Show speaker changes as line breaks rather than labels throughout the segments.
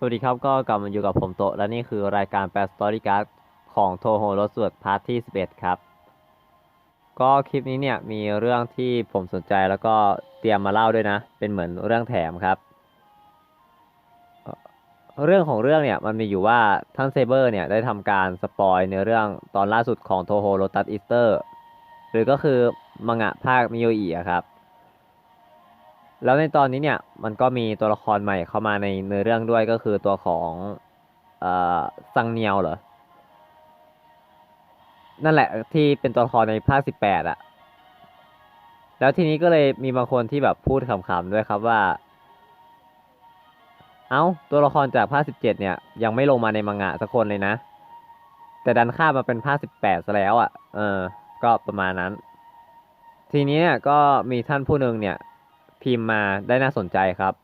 สวัสดีครับก็กลับมาอยู่กับผมโตและนี่คือรายการแปลสตอรี่การ์ดของโทโฮรสวดพาร์ทที่ 11 ครับ ก็คลิปนี้เนี่ยมีเรื่องที่ผมสนใจแล้วก็เตรียมมาเล่าด้วยนะ เป็นเหมือนเรื่องแถมครับ เรื่องของเรื่องเนี่ยมันมีอยู่ว่าท่านเซเบอร์เนี่ยได้ทำการสปอยในเรื่องตอนล่าสุดของโทโฮโรตัสอีสเตอร์หรือก็คือมังงะภาคมิโยอิครับ แล้วในตอนนี้เนี่ยมันก็มีตัวละครใหม่เข้ามาในเนื้อเรื่องด้วยก็คือตัวของเอ่อซังเนียวเหรอ นั่นแหละที่เป็นตัวละครในภาคสิบแปดอะแล้วทีนี้ก็เลยมีบางคนที่แบบพูดขำๆด้วยครับว่า เอ้าตัวละครจากภาคสิบเจ็ดเนี่ย ยังไม่ลงมาในมังงะสักคนเลยนะ แต่ดันข้ามมาเป็นภาคสิบแปดซะแล้วอะเออ ก็ประมาณนั้น ทีนี้เนี่ยก็มีท่านผู้หนึ่งเนี่ย พิมพ์มาได้น่าสนใจครับ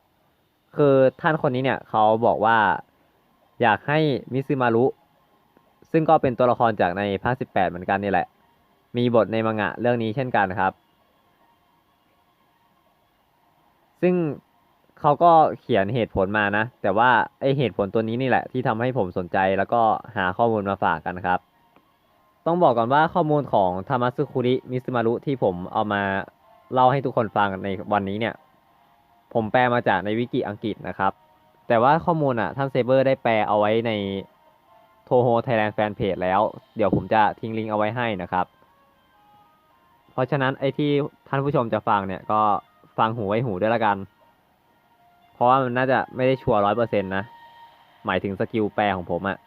คือท่านคนนี้เนี่ยเขาบอกว่าอยากให้มิซึมารุ ซึ่งก็เป็นตัวละครจากในภาค 18 เหมือนกันนี่แหละ มีบทในมังงะเรื่องนี้เช่นกันครับ ซึ่งเขาก็เขียนเหตุผลมานะ แต่ว่าไอเหตุผลตัวนี้นี่แหละ ที่ทำให้ผมสนใจแล้วก็หาข้อมูลมาฝากกันครับ ต้องบอกก่อนว่าข้อมูลของทามาสึคุริมิซึมารุที่ผมเอามา เล่าให้ทุกคนฟังในวันนี้เนี่ย ผมแปลมาจากในวิกิอังกฤษนะครับ แต่ว่าข้อมูลอะท่านเซเบอร์ได้แปลเอาไว้ในโทโฮไทยแลนด์แฟนเพจแล้ว เดี๋ยวผมจะทิ้งลิงก์เอาไว้ให้นะครับ เพราะฉะนั้นไอ้ที่ท่านผู้ชมจะฟังเนี่ยก็ฟังหูไว้หูด้วยละกัน เพราะว่ามันน่าจะไม่ได้ชัวร์ร้อยเปอร์เซ็นต์นะ หมายถึงสกิลแปลของผมอะ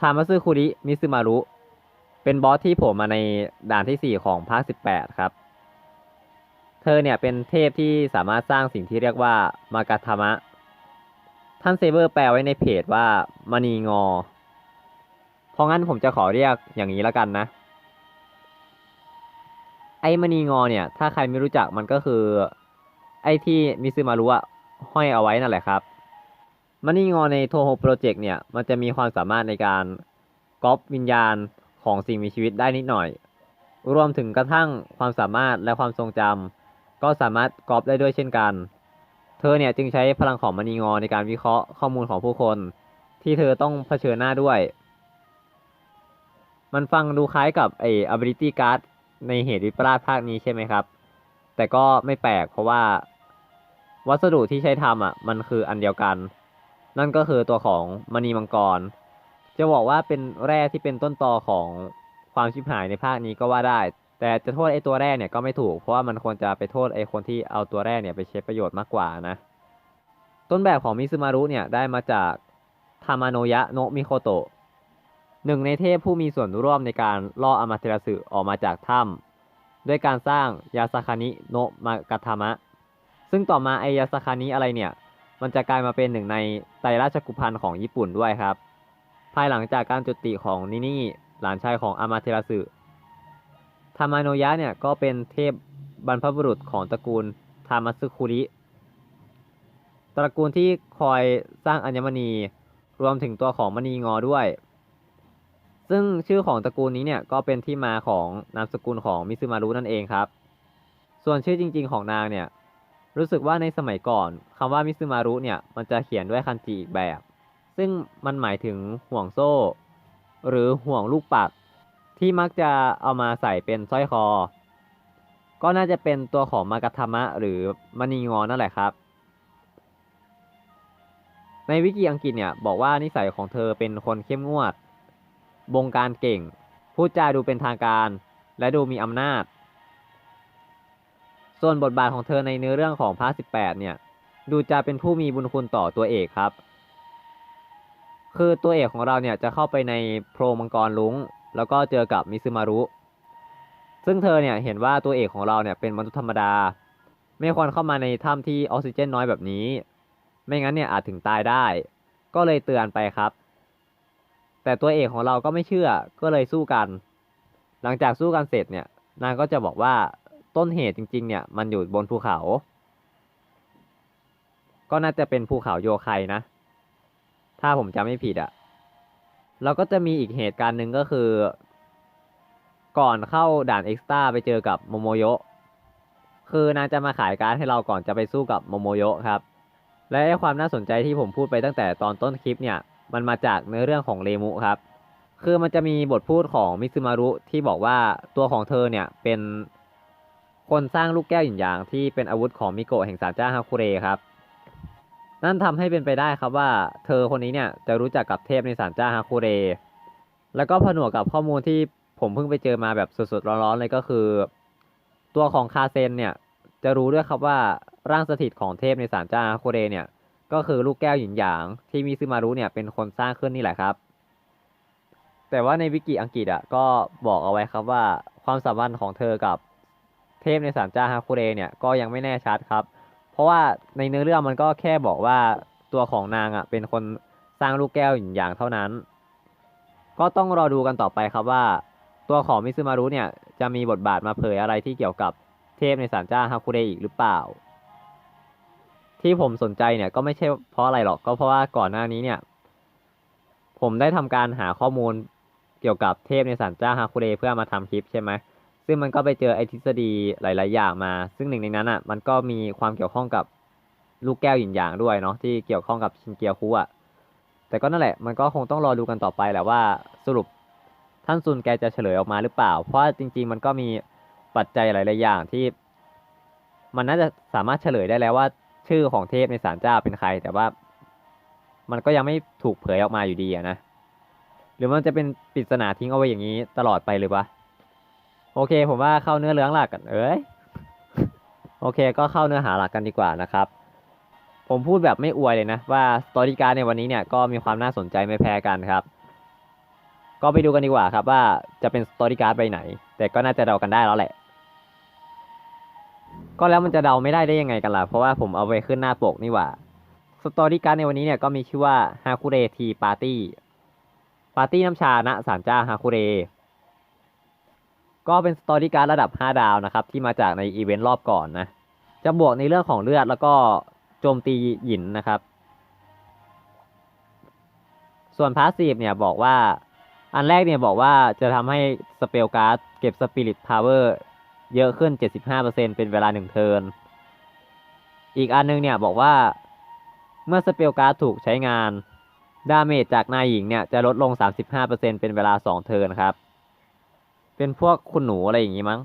ทามาซึคุริมิซึมารุ เป็นบอสที่ผมมาในด่านที่ 4 ของภาค 18 ครับ ธอเนี่ยเป็นเทพที่สามารถสร้างสิ่งที่เรียกว่ามากาธามะ ท่านเซเบอร์แปลไว้ในเพจว่ามณีงอ เพราะงั้นผมจะขอเรียกอย่างนี้แล้วกันนะ ไอ้มณีงอเนี่ย ถ้าใครไม่รู้จักมันก็คือ ไอ้ที่มิซึมารุอะห้อยเอาไว้นั่นแหละครับ มณีงอในโทโฮโปรเจกต์เนี่ย มันจะมีความสามารถในการก๊อปวิญญาณของสิ่งมีชีวิตได้นิดหน่อย รวมถึงกระทั่งความสามารถและความทรงจำ ก็สามารถก๊อปได้ด้วยเช่นกัน เธอเนี่ยจึงใช้พลังของมณีงอในการวิเคราะห์ข้อมูลของผู้คน ที่เธอต้องเผชิญหน้าด้วย มันฟังดูคล้ายกับไอ้ ability card ในเหตุวิปลาสภาคนี้ใช่ไหมครับ แต่ก็ไม่แปลกเพราะว่า วัสดุที่ใช้ทำอะ มันคืออันเดียวกัน นั่นก็คือตัวของมณีมังกร จะบอกว่าเป็นแร่ที่เป็นต้นตอของความชิบหายในภาคนี้ก็ว่าได้ แต่จะโทษไอ้ตัวแร่เนี่ยก็ไม่ถูก เพราะว่ามันควรจะไปโทษไอ้คนที่เอาตัวแร่เนี่ยไปใช้ประโยชน์มากกว่านะ ต้นแบบของมิซึมารุเนี่ยได้มาจากทามาโนยะโนมิโคโตะหนึ่งในเทพผู้มีส่วนร่วมในการล่ออมาเทราสึออกมาจากถ้ำด้วยการสร้างยาสคานิโนมากาทามะ ซึ่งต่อมาไอยาสคานิอะไรเนี่ย มันจะกลายมาเป็นหนึ่งในไตรราชกุพันธ์ของญี่ปุ่นด้วยครับ ภายหลังจากการจุติของนินี่หลานชายของอามาเทราสึ ทามาโนยะเนี่ยก็เป็นเทพบรรพบุรุษของตระกูลทามาสึคุริ ตระกูลที่คอยสร้างอัญมณีรวมถึงตัวของมณีงอด้วย ซึ่งชื่อของตระกูลนี้เนี่ยก็เป็นที่มาของนามสกุลของมิซึมารุนั่นเองครับ ส่วนชื่อจริง ๆ ของนางเนี่ยรู้สึกว่าในสมัยก่อนคำว่ามิซึมารุเนี่ยมันจะเขียนด้วยคันจิอีกแบบ ซึ่งมันหมายถึงห่วงโซ่ หรือห่วงลูกปัด ที่มักจะเอามาใส่เป็นสร้อยคอ ก็น่าจะเป็นตัวของมากาธามะ หรือมณีงอนั่นแหละครับ ในวิกิอังกฤษเนี่ยบอกว่านิสัยของเธอเป็นคนเข้มงวด บงการเก่ง พูดจาดูเป็นทางการ และดูมีอำนาจ ส่วนบทบาทของเธอในเนื้อเรื่องของภาค18 เนี่ย ดูจะเป็นผู้มีบุญคุณต่อตัวเอกครับ คือตัวเอกของเราเนี่ยจะเข้าไปในโพรงมังกรลุง แล้วก็เจอกับมิซึมารุ ซึ่งเธอเนี่ยเห็นว่าตัวเอกของเราเนี่ยเป็นมนุษย์ธรรมดา ไม่ควรเข้ามาในถ้ำที่ออกซิเจนน้อยแบบนี้ ไม่งั้นเนี่ยอาจถึงตายได้ ก็เลยเตือนไปครับ แต่ตัวเอกของเราก็ไม่เชื่อ ก็เลยสู้กัน หลังจากสู้กันเสร็จเนี่ย นางก็จะบอกว่าต้นเหตุจริงๆเนี่ยมันอยู่บนภูเขา ก็น่าจะเป็นภูเขาโยไคนะ ถ้าผมจำไม่ผิดอะ แล้วก็จะมีอีกเหตุการณ์หนึ่งก็คือ ก่อนเข้าด่านเอ็กซ์ต้าไปเจอกับโมโมโยะคือนางจะมาขายการ์ดให้เราก่อนจะไปสู้กับโมโมโยะครับ และไอ้ความน่าสนใจที่ผมพูดไปตั้งแต่ตอนต้นคลิปเนี่ย มันมาจากเนื้อเรื่องของเรมุครับ คือมันจะมีบทพูดของมิซึมารุที่บอกว่าตัวของเธอเนี่ยเป็นคนสร้างลูกแก้วหยินหยางที่เป็นอาวุธของมิโกะแห่งศาลเจ้าฮาคุเรครับ นั่นทำให้เป็นไปได้ครับว่า เธอคนนี้เนี่ยจะรู้จักกับเทพในศาลเจ้าฮาคุเร แล้วก็ผนวกกับข้อมูลที่ผมเพิ่งไปเจอมาแบบสดๆร้อนๆเลยก็คือ ตัวของคาเซนเนี่ยจะรู้ด้วยครับว่าร่างสถิตของเทพในศาลเจ้าฮาคุเรเนี่ยก็คือลูกแก้วหยินหยางที่มิซึมารุเนี่ยเป็นคนสร้างขึ้นนี่แหละครับ แต่ว่าในวิกิอังกฤษอะก็บอกเอาไว้ครับว่าความสัมพันธ์ของเธอกับเทพในศาลเจ้าฮาคุเรเนี่ยก็ยังไม่แน่ชัดครับ เพราะว่าในเนื้อเรื่องมันก็แค่บอกว่าตัวของนางอะเป็นคนสร้างลูกแก้วหยินหยางเท่านั้น ก็ต้องรอดูกันต่อไปครับว่า ตัวของมิซึมารุเนี่ยจะมีบทบาทมาเผยอะไรที่เกี่ยวกับเทพในศาลเจ้าฮาคุเรอีกหรือเปล่า ที่ผมสนใจเนี่ยก็ไม่ใช่เพราะอะไรหรอกก็เพราะว่าก่อนหน้านี้เนี่ย ผมได้ทำการหาข้อมูลเกี่ยวกับเทพในศาลเจ้าฮาคุเรเพื่อมาทำคลิปใช่ไหม ซึ่งมันก็ไปเจอไอทฤษฎีหลาย ๆ อย่างมา ซึ่งหนึ่งในนั้นอะ มันก็มีความเกี่ยวข้องกับลูกแก้วหยินหยางด้วยเนาะที่เกี่ยวข้องกับชินเกียวคุอะแต่ก็นั่นแหละมันก็คงต้องรอดูกันต่อไปแหละว่าสรุปท่านซุนแกจะเฉลยออกมาหรือเปล่า เพราะจริง ๆ มันก็มีปัจจัยหลาย ๆ อย่างที่ มันน่าจะสามารถเฉลยได้แล้วว่า ชื่อของเทพในศาลเจ้าเป็นใคร แต่ว่า มันก็ยังไม่ถูกเผยออกมาอยู่ดีอะนะหรือมันจะเป็นปริศนาทิ้งเอาไว้อย่างนี้ตลอดไปหรือวะ โอเค ผมว่าเข้าเนื้อเรื่องหลักกันเอ้ยโอเค ก็เข้าเนื้อหาหลักกันดีกว่านะครับ ผมพูดแบบไม่อวยเลยนะ ว่าสตอรี่การ์ดในวันนี้เนี่ยก็มีความน่าสนใจไม่แพ้กันครับ ก็ไปดูกันดีกว่าครับว่าจะเป็นสตอรี่การ์ดไปไหน แต่ก็น่าจะเดากันได้แล้วแหละ ก็แล้วมันจะเดาไม่ได้ได้ยังไงกันล่ะ เพราะว่าผมเอาไปขึ้นหน้าปกนี่หว่าสตอรี่การ์ดในวันนี้เนี่ยก็มีชื่อว่าฮาคุเรทีปาร์ตี้ปาร์ตี้น้ำชาณศาลเจ้าฮาคุเร ก็เป็นสตอรี่การ์ดระดับ 5 ดาวนะครับ ที่มาจากในอีเวนต์รอบก่อนนะ จะบวกในเรื่องของเลือดแล้วก็โจมตีหยินนะครับ ส่วนพาสซีฟเนี่ยบอกว่า อันแรกเนี่ยบอกว่าจะทำให้สเปลการ์ดเก็บสปิริตพาวเวอร์เยอะขึ้น 75%เป็นเวลา 1 เทิร์น อีกอันนึงเนี่ยบอกว่าเมื่อสเปลการ์ดถูกใช้งาน ดาเมจจากนายหญิงเนี่ยจะลดลง 35%เป็นเวลา 2 เทิร์นครับ เป็นพวกคุณหนูอะไรอย่างงี้มั้ง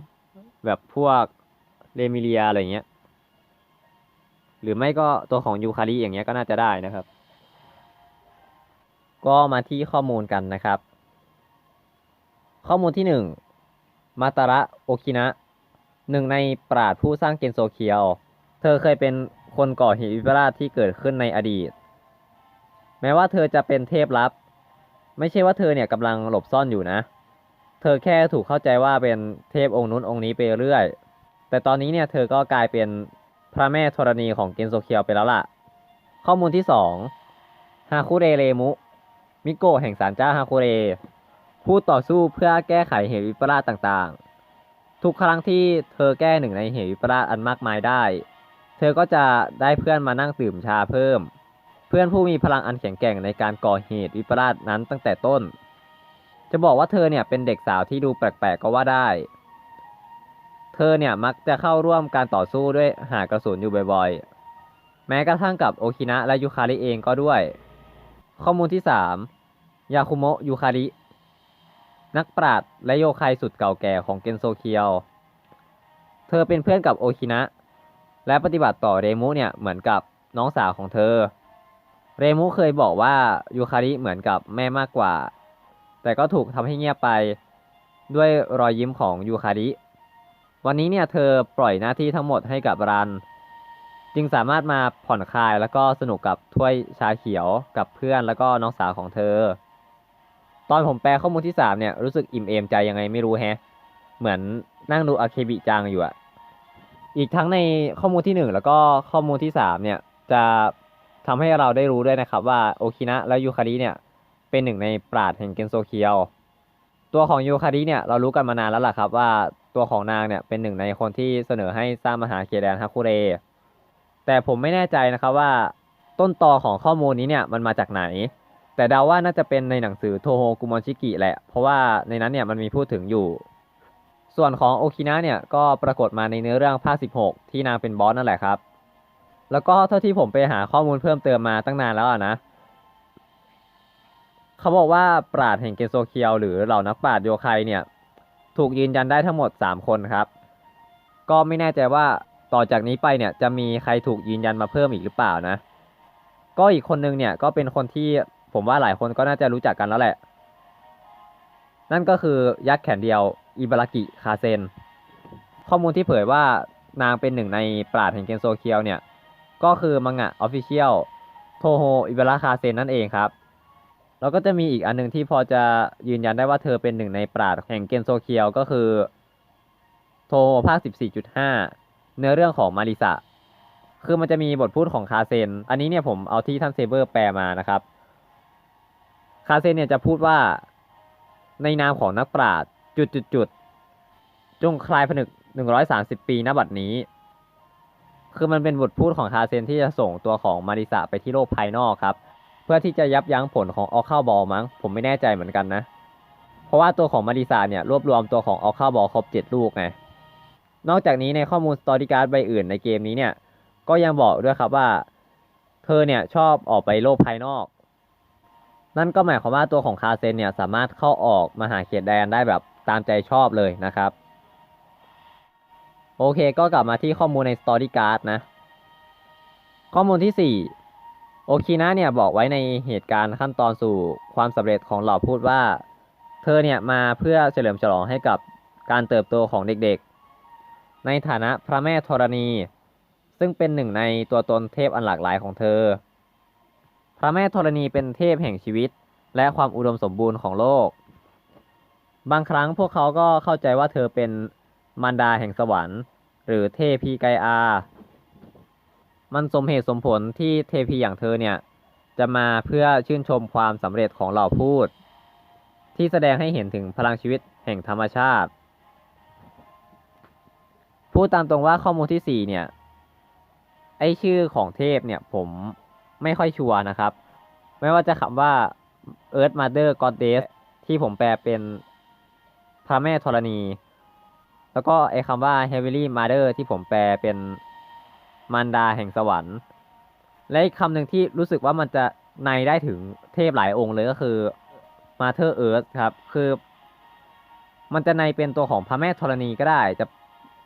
แบบพวกเรมิเลียอะไรอย่างเงี้ย หรือไม่ก็ตัวของยูคาริอย่างเงี้ยก็น่าจะได้นะครับ ก็มาที่ข้อมูลกันนะครับ ข้อมูลที่หนึ่งมาตาระโอคินะหนึ่งในปราดผู้สร้างเกนโซเคียว เธอเคยเป็นคนก่อเหตุวิปลาสที่เกิดขึ้นในอดีต แม้ว่าเธอจะเป็นเทพลับ ไม่ใช่ว่าเธอเนี่ยกำลังหลบซ่อนอยู่นะ เธอแค่ถูกเข้าใจว่าเป็นเทพองค์นู้นองค์นี้ไปเรื่อย แต่ตอนนี้เนี่ยเธอก็กลายเป็นพระแม่ธรณีของเกนโซเคียวไปแล้วล่ะ ข้อมูลที่สองฮาคุเรเรมุ มิโกะแห่งศาลเจ้าฮาคุเร ผู้ต่อสู้เพื่อแก้ไขเหตุวิปลาสต่างๆ ทุกครั้งที่เธอแก้หนึ่งในเหตุวิปลาสอันมากมายได้ เธอก็จะได้เพื่อนมานั่งดื่มชาเพิ่ม เพื่อนผู้มีพลังอันแข็งแกร่งในการก่อเหตุวิปลาสนั้นตั้งแต่ต้น จะบอกว่าเธอเนี่ยเป็นเด็กสาวที่ดูแปลกๆก็ว่าได้ เธอเนี่ยมักจะเข้าร่วมการต่อสู้ด้วยหากระสุนอยู่บ่อยๆ แม้กระทั่งกับโอคินะและยูคาริเองก็ด้วย ข้อมูลที่ 3 ยาคุโมะยูคาริ นักปราชญ์และโยคายสุดเก่าแก่ของเกนโซเคียว เธอเป็นเพื่อนกับโอคินะ และปฏิบัติต่อเรมุเนี่ยเหมือนกับน้องสาวของเธอ เรมุเคยบอกว่ายูคาริเหมือนกับแม่มากกว่า แต่ก็ถูกทำให้เงียบไปด้วยรอยยิ้มของยูคาริ วันนี้เนี่ยเธอปล่อยหน้าที่ทั้งหมดให้กับรัน จึงสามารถมาผ่อนคลายแล้วก็สนุกกับถ้วยชาเขียวกับเพื่อนแล้วก็น้องสาวของเธอ ตอนผมแปลข้อมูลที่สามเนี่ยรู้สึกอิ่มเอมใจยังไงไม่รู้แฮะ เหมือนนั่งดูอาเคบิจังอยู่อะอีกทั้งในข้อมูลที่หนึ่งแล้วก็ข้อมูลที่สามเนี่ยจะทำให้เราได้รู้ด้วยนะครับว่าโอคินะและยูคาริเนี่ย เป็นหนึ่งในปราดแห่งเกนโซเคียว ตัวของยูคาริเนี่ยเรารู้กันมานานแล้วล่ะครับว่าตัวของนางเนี่ยเป็นหนึ่งในคนที่เสนอให้สร้างมหาเกแดนฮาคุเร แต่ผมไม่แน่ใจนะครับว่าต้นตอของข้อมูลนี้เนี่ยมันมาจากไหน แต่เดาว่าน่าจะเป็นในหนังสือโทโฮกุมอนชิกิแหละ เพราะว่าในนั้นเนี่ยมันมีพูดถึงอยู่ ส่วนของโอคินะเนี่ยก็ปรากฏมาในเนื้อเรื่องภาค 16 ที่นางเป็นบอสนั่นแหละครับ แล้วก็เท่าที่ผมไปหาข้อมูลเพิ่มเติมมาตั้งนานแล้วนะ เขาบอกว่าปราดแห่งเกโซเคียว หรือเหล่านักปราดโยไคเนี่ยถูกยืนยันได้ทั้งหมด 3 คนครับ ก็ไม่แน่ใจว่าต่อจากนี้ไปเนี่ยจะมีใครถูกยืนยันมาเพิ่มอีกหรือเปล่านะ ก็อีกคนนึงเนี่ยก็เป็นคนที่ผมว่าหลายคนก็น่าจะรู้จักกันแล้วแหละ นั่นก็คือยักษ์แขนเดียวอิบารากิคาเซน ข้อมูลที่เผยว่านางเป็นหนึ่งในปราดแห่งเกนโซเคียวเนี่ย ก็คือมังงะออฟฟิเชียลโทโฮอิบาราคาเซนนั่นเองครับ แล้วก็จะมีอีกอันหนึ่งที่พอจะยืนยันได้ว่าเธอเป็นหนึ่งในปราดแห่งเกนโซเคียวก็คือ โทโฮภาค 14.5 เนื้อเรื่องของมาริสะคือมันจะมีบทพูดของคาเซน อันนี้เนี่ยผมเอาที่ท่านเซเบอร์แปลมานะครับ คาเซนเนี่ยจะพูดว่าในนามของนักปราชญ์จุดจุดจุดจงคลายผนึก 130 ปีณบัดนี้ คือมันเป็นบทพูดของคาเซนที่จะส่งตัวของมาริสะไปที่โลกภายนอกครับ พื่อที่จะยับยั้งผลของออเข้าบอลมั้ง ผมไม่แน่ใจเหมือนกันนะ เพราะว่าตัวของมาริสาเนี่ยรวบรวมตัวของออเข้าบอลครบ 7 ลูกไง นอกจากนี้ในข้อมูลสตอรี่การ์ดใบอื่นในเกมนี้เนี่ย ก็ยังบอกด้วยครับว่า เธอเนี่ยชอบออกไปโลกภายนอก นั่นก็หมายความว่าตัวของคาเซนเนี่ยสามารถเข้าออกมาหาเขตแดนได้แบบตามใจชอบเลยนะครับ โอเคก็กลับมาที่ข้อมูลในสตอรี่การ์ดนะ ข้อมูลที่ 4 โอคินะเนี่ยบอกไว้ในเหตุการณ์ขั้นตอนสู่ความสำเร็จของเหล่าพูดว่า เธอเนี่ยมาเพื่อเฉลิมฉลองให้กับการเติบโตของเด็กๆ ในฐานะพระแม่ธรณี ซึ่งเป็นหนึ่งในตัวตนเทพอันหลากหลายของเธอ พระแม่ธรณีเป็นเทพแห่งชีวิต และความอุดมสมบูรณ์ของโลก บางครั้งพวกเขาก็เข้าใจว่าเธอเป็นมารดาแห่งสวรรค์ หรือเทพีไกอา มันสมเหตุสมผลที่เทพีอย่างเธอเนี่ย จะมาเพื่อชื่นชมความสำเร็จของเหล่าพูด ที่แสดงให้เห็นถึงพลังชีวิตแห่งธรรมชาติ พูดตามตรงว่าข้อมูลที่ 4 เนี่ย ไอชื่อของเทพเนี่ยผมไม่ค่อยชัวร์นะครับ ไม่ว่าจะคำว่า Earth Mother Goddess ที่ผมแปลเป็นพระแม่ธรณี แล้วก็ไอคำว่า Heavenly Mother ที่ผมแปลเป็น มารดาแห่งสวรรค์ และอีกคำหนึ่งที่รู้สึกว่ามันจะในได้ถึงเทพหลายองค์เลยก็คือ Mother Earth ครับคือ มันจะในเป็นตัวของพระแม่ธรณีก็ได้ จะ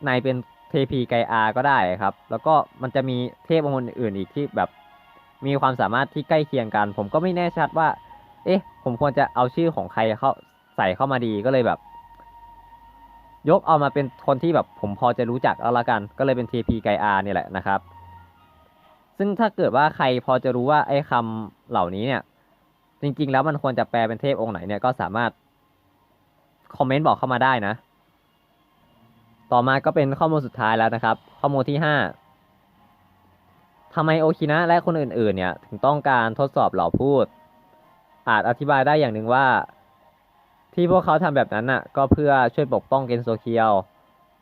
ในเป็นเทพีไกอาก็ได้ครับ แล้วก็มันจะมีเทพองค์อื่นอีกที่แบบมีความสามารถที่ใกล้เคียงกัน ผมก็ไม่แน่ชัดว่า เอ๊ะ ผมควรจะเอาชื่อของใครเข้าใส่เข้ามาดีก็เลยแบบ ยกเอามาเป็นคนที่แบบผมพอจะรู้จักเอาละกัน ก็เลยเป็นเทพีไกอาเนี่ยแหละนะครับ ซึ่งถ้าเกิดว่าใครพอจะรู้ว่าไอ้คำเหล่านี้เนี่ย จริง ๆ แล้วมันควรจะแปลเป็นเทพองค์ไหนเนี่ยก็สามารถคอมเมนต์บอกเข้ามาได้นะ ต่อมาก็เป็นข้อมูลสุดท้ายแล้วนะครับ ข้อมูลที่ห้าทำไมโอคินะและคนอื่นๆ เนี่ย ถึงต้องการทดสอบเหล่าพูด อาจอธิบายได้อย่างหนึ่งว่า ที่พวกเขาทำแบบนั้นน่ะ ก็เพื่อช่วยปกป้องเกนโซเคียว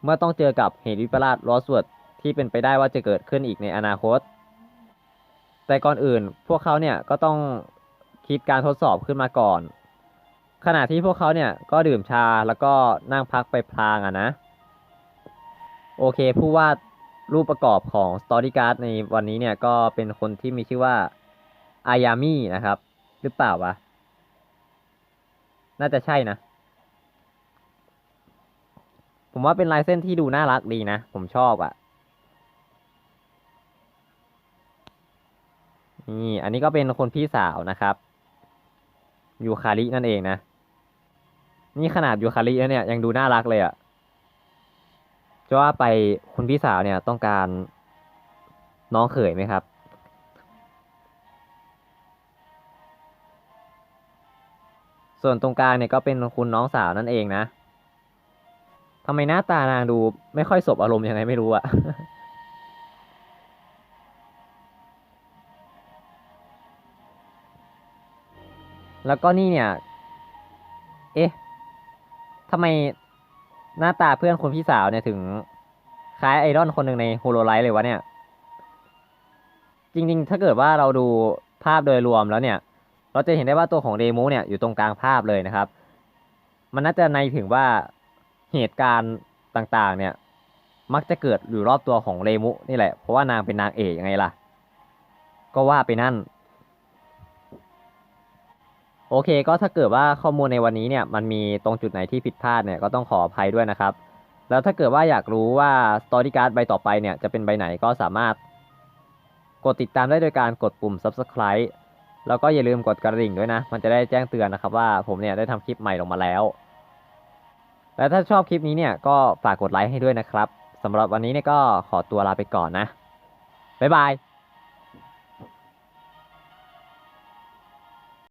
เมื่อต้องเจอกับเหตุวิปลาสลอสวดที่เป็นไปได้ว่าจะเกิดขึ้นอีกในอนาคต แต่ก่อนอื่นพวกเขาเนี่ยก็ต้องคิดการทดสอบขึ้นมาก่อน ขณะที่พวกเขาเนี่ยก็ดื่มชาแล้วก็นั่งพักไปพลางอะนะ โอเคผู้วาดรูปประกอบของ Story Card ในวันนี้เนี่ยก็เป็นคนที่มีชื่อว่าอายามินะครับ หรือเปล่าวะ น่าจะใช่นะ ผมว่าเป็นลายเส้นที่ดูน่ารักดีนะ ผมชอบอะ่ะ นี่ อันนี้ก็เป็นคนพี่สาวนะครับ ยูคารินั่นเองนะ นี่ขนาดยูคาริแล้วเนี่ยยังดูน่ารักเลยอะ่ะจะว่าไปคุณพี่สาวเนี่ยต้องการน้องเขยไหมครับ ส่วนตรงกลางเนี่ยก็เป็นคุณน้องสาวนั่นเองนะทำไมหน้าตานางดูไม่ค่อยสบอารมณ์ยังไงไม่รู้อะแล้วก็นี่เนี่ย เอ๊ะทำไมหน้าตาเพื่อนคนพี่สาวเนี่ยถึงคล้ายไอดอลคนหนึ่งในโฮโลไลท์เลยวะเนี่ย จริง ๆ ถ้าเกิดว่าเราดูภาพโดยรวมแล้วเนี่ย เราจะเห็นได้ว่าตัวของเดโมเนี่ยอยู่ตรงกลางภาพเลยนะครับ มันน่าจะในถึงว่าเหตุการณ์ต่างๆ เนี่ยมักจะเกิดอยู่รอบตัวของเรมุนี่แหละ เพราะว่านางเป็นนางเอกยังไงล่ะ ก็ว่าไปนั่น โอเคก็ถ้าเกิดว่าข้อมูลในวันนี้เนี่ยมันมีตรงจุดไหนที่ผิดพลาดเนี่ยก็ต้องขออภัยด้วยนะครับ แล้วถ้าเกิดว่าอยากรู้ว่า Story Card ใบต่อไปเนี่ยจะเป็นใบไหนก็สามารถ กดติดตามได้โดยการกดปุ่ม Subscribe แล้วก็อย่าลืมกดกระดิ่งด้วยนะ มันจะได้แจ้งเตือนนะครับว่าผมเนี่ยได้ทำคลิปใหม่ลงมาแล้ว และถ้าชอบคลิปนี้เนี่ยก็ฝากกดไลค์ให้ด้วยนะครับสำหรับวันนี้เนี่ยก็ขอตัวลาไปก่อนนะบ๊ายบาย